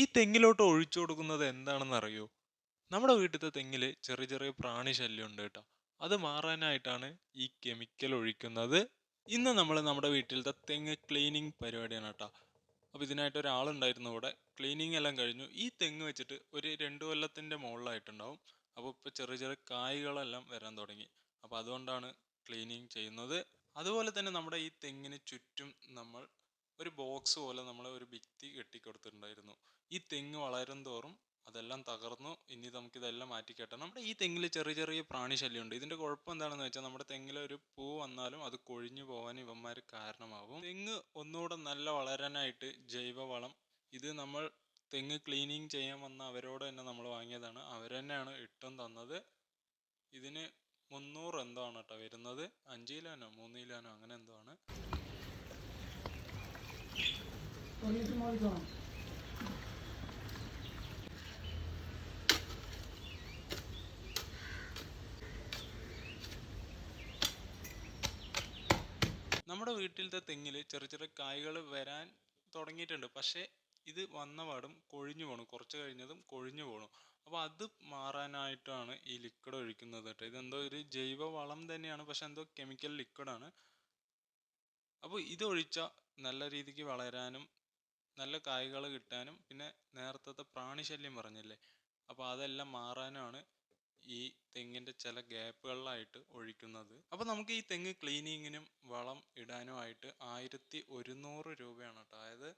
ഈ തെങ്ങിലോട്ട് ഒഴിച്ചു കൊടുക്കുന്നത് എന്താണെന്ന് അറിയോ നമ്മുടെ വീട്ടിലത്തെ തെങ്ങിൽ ചെറിയ ചെറിയ പ്രാണി ശല്യം ഉണ്ട് കേട്ടോ. അത് മാറാനായിട്ടാണ് ഈ കെമിക്കൽ ഒഴിക്കുന്നത്. ഇന്ന് നമ്മൾ നമ്മുടെ വീട്ടിലത്തെ തെങ്ങ് ക്ലീനിങ് പരിപാടിയാണ് കേട്ടോ. അപ്പോൾ ഇതിനായിട്ട് ഒരാളുണ്ടായിരുന്നു ഇവിടെ. ക്ലീനിങ് എല്ലാം കഴിഞ്ഞു. ഈ തെങ്ങ് വെച്ചിട്ട് ഒരു രണ്ട് കൊല്ലത്തിന്റെ മുകളിലായിട്ടുണ്ടാവും. അപ്പോൾ ഇപ്പോൾ ചെറിയ ചെറിയ കായ്കളെല്ലാം വരാൻ തുടങ്ങി. അപ്പോൾ അതുകൊണ്ടാണ് ക്ലീനിങ് ചെയ്യുന്നത്. അതുപോലെ തന്നെ നമ്മുടെ ഈ തെങ്ങിന് ചുറ്റും നമ്മൾ ഒരു ബോക്സ് പോലെ നമ്മൾ ഒരു ഭിത്തി കെട്ടിക്കൊടുത്തിട്ടുണ്ടായിരുന്നു. ഈ തെങ്ങ് വളരും തോറും അതെല്ലാം തകർന്നു. ഇനി നമുക്ക് ഇതെല്ലാം മാറ്റിക്കെട്ടണം നമ്മുടെ ഈ തെങ്ങിൽ ചെറിയ ചെറിയ പ്രാണിശല്യം ഉണ്ട് ഇതിന്റെ കുഴപ്പം എന്താണെന്ന് വെച്ചാൽ നമ്മുടെ തെങ്ങിൽ ഒരു പൂ വന്നാലും അത് കൊഴിഞ്ഞു പോകാൻ ഇവന്മാർ കാരണമാകും തെങ്ങ് ഒന്നുകൂടെ നല്ല വളരാനായിട്ട് ജൈവവളം. ഇത് നമ്മൾ തെങ്ങ് ക്ലീനിങ് ചെയ്യാൻ വന്ന അവരോട് തന്നെ നമ്മൾ വാങ്ങിയതാണ്. അവർ തന്നെയാണ് ഇട്ടും തന്നത്. ഇതിന് മുന്നൂറ് എന്തോ ആണ് കേട്ടോ വരുന്നത്? അഞ്ച് കിലോനോ മൂന്ന് കിലോനോ അങ്ങനെ എന്തോ ആണ് നമ്മുടെ വീട്ടിലത്തെ തെങ്ങിൽ ചെറിയ ചെറിയ കായ്കൾ വരാൻ തുടങ്ങിയിട്ടുണ്ട്. പക്ഷേ ഇത് വന്ന പാടും കൊഴിഞ്ഞു പോണു. കുറച്ച് കഴിഞ്ഞതും കൊഴിഞ്ഞു പോണു. അപ്പോൾ അത് മാറാനായിട്ടാണ് ഈ ലിക്വിഡ് ഒഴിക്കുന്നത് കേട്ടോ. ഇതെന്തോ ഒരു ജൈവ വളം തന്നെയാണ് പക്ഷെ എന്തോ കെമിക്കൽ ലിക്വിഡാണ് അപ്പോൾ ഇത് ഒഴിച്ചാൽ നല്ല രീതിക്ക് വളരാനും നല്ല കായ്കൾ കിട്ടാനും പിന്നെ നേരത്തെ പ്രാണിശല്യം പറഞ്ഞില്ലേ? അപ്പോൾ അതെല്ലാം മാറാനുമാണ് ഈ തെങ്ങിന്റെ ചില ഗ്യാപ്പുകളിലായിട്ട് ഒഴിക്കുന്നത്. അപ്പോൾ നമുക്ക് ഈ തെങ്ങ് ക്ലീനിങ്ങിനും വളം ഇടാനും ആയിട്ട് ആയിരത്തി ഒരുന്നൂറ് രൂപയാണ് കേട്ടോ. അതായത്